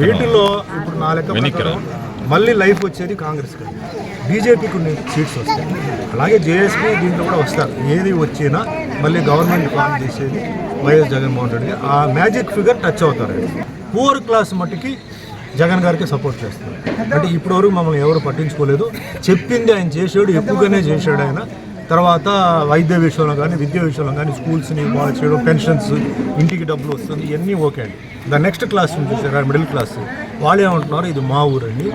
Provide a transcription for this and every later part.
వీటిల్లో ఇప్పుడు నా లెక్క మళ్ళీ లైఫ్ వచ్చేది కాంగ్రెస్ బీజేపీకి కొన్ని సీట్స్ వస్తాయి. అలాగే జేఎస్పీ దీంట్లో కూడా వస్తారు. ఏది వచ్చినా మళ్ళీ గవర్నమెంట్ ఫామ్ చేసేది వైఎస్ జగన్మోహన్ రెడ్డి ఆ మ్యాజిక్ ఫిగర్ టచ్ అవుతారు పూర్ క్లాస్ మట్టుకి జగన్ గారికి సపోర్ట్ చేస్తారు. అంటే ఇప్పటివరకు మమ్మల్ని ఎవరు పట్టించుకోలేదు. చెప్పింది ఆయన చేసాడు ఎక్కువగానే చేశాడు ఆయన. తర్వాత వైద్య విషయంలో కానీ విద్య విషయంలో కానీ స్కూల్స్ని బాగా చేయడం పెన్షన్స్ ఇంటికి డబ్బులు వస్తుంది ఇవన్నీ ఓకే అండి. ద నెక్స్ట్ క్లాస్ చూసారా? మిడిల్ క్లాస్ వాళ్ళు ఏమంటున్నారు ఇది మా ఊరండి.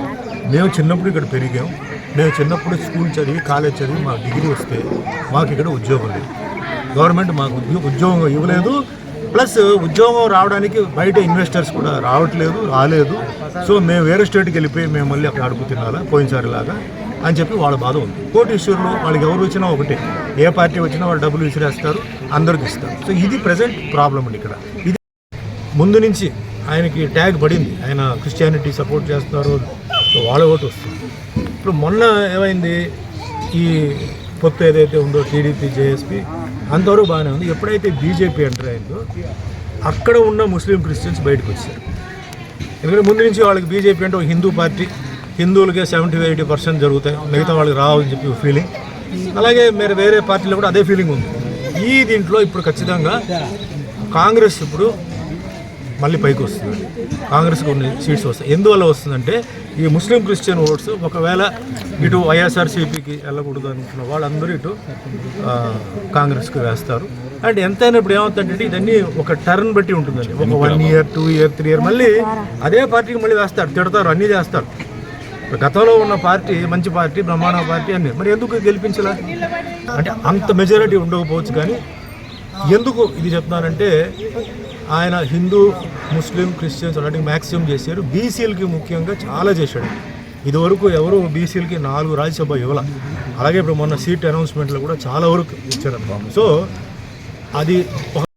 మేము చిన్నప్పుడు ఇక్కడ పెరిగాం. మేము చిన్నప్పుడు స్కూల్ చదివి కాలేజ్ చదివి మాకు డిగ్రీ వస్తే మాకు ఇక్కడ ఉద్యోగం లేదు. గవర్నమెంట్ మాకు ఉద్యో- ఉద్యోగం ఇవ్వలేదు. ప్లస్ ఉద్యోగం రావడానికి బయట ఇన్వెస్టర్స్ కూడా రావట్లేదు రాలేదు. సో మేము వేరే స్టేట్కి వెళ్ళిపోయి మేము మళ్ళీ అక్కడ అడుగు తినాలా పోయినసారి లాగా? అని చెప్పి వాళ్ళ బాధ ఉంది. కోటీశ్వరులు వాళ్ళకి ఎవరు వచ్చినా ఒకటే. ఏ పార్టీ వచ్చినా వాళ్ళు డబ్బులు విసిరేస్తారు అందరికి ఇస్తారు. సో ఇది ప్రజెంట్ ప్రాబ్లం అండి ఇక్కడ. ఇది ముందు నుంచి ఆయనకి ట్యాగ్ పడింది. ఆయన క్రిస్టియానిటీ సపోర్ట్ చేస్తున్నారు. సో వాళ్ళ ఓటు వస్తుంది. ఇప్పుడు మొన్న ఏమైంది? ఈ పొత్తు ఏదైతే ఉందో టీడీపీ జేఎస్పీ అంతవరకు బాగానే ఉంది. ఎప్పుడైతే బీజేపీ ఎంటర్ అయిందో అక్కడ ఉన్న ముస్లిం క్రిస్టియన్స్ బయటకు వచ్చారు. ఎందుకంటే ముందు నుంచి వాళ్ళకి బీజేపీ అంటే ఒక హిందూ పార్టీ. హిందువులకే సెవెంటీ ఎయిటీ పర్సెంట్ జరుగుతాయి. మిగతా వాళ్ళకి రావాలని చెప్పి ఫీలింగ్ అలాగే మీరు వేరే పార్టీలో కూడా అదే ఫీలింగ్ ఉంది. ఈ దీంట్లో ఇప్పుడు ఖచ్చితంగా కాంగ్రెస్ ఇప్పుడు మళ్ళీ పైకి వస్తుంది. కాంగ్రెస్కి కొన్ని సీట్స్ వస్తాయి. ఎందువల్ల వస్తుందంటే ఈ ముస్లిం క్రిస్టియన్ ఓట్స్ ఒకవేళ ఇటు వైఎస్ఆర్సీపీకి వెళ్ళకూడదు అనుకున్న వాళ్ళందరూ ఇటు కాంగ్రెస్కి వేస్తారు. అండ్ ఎంతైనా ఇప్పుడు ఏమవుతుందంటే ఇదన్నీ ఒక టర్న్ బట్టి ఉంటుందండి. ఒక one year two year three year మళ్ళీ అదే పార్టీకి మళ్ళీ వేస్తారు. తిడతారు అన్నీ చేస్తారు. గతంలో ఉన్న పార్టీ మంచి పార్టీ బ్రహ్మాండ పార్టీ అన్నీ. మరి ఎందుకు గెలిపించలే? అంటే అంత మెజారిటీ ఉండకపోవచ్చు కానీ ఎందుకు ఇది చెప్తున్నానంటే ఆయన హిందూ ముస్లిం క్రిస్టియన్స్ అలాంటి మ్యాక్సిమం చేశారు. బీసీలకి ముఖ్యంగా చాలా చేశాడు. ఇదివరకు ఎవరు బీసీలకి నాలుగు రాజ్యసభ ఇవ్వాల. అలాగే ఇప్పుడు మొన్న సీట్ అనౌన్స్మెంట్లో కూడా చాలా వరకు ఇచ్చారు సో అది ఒక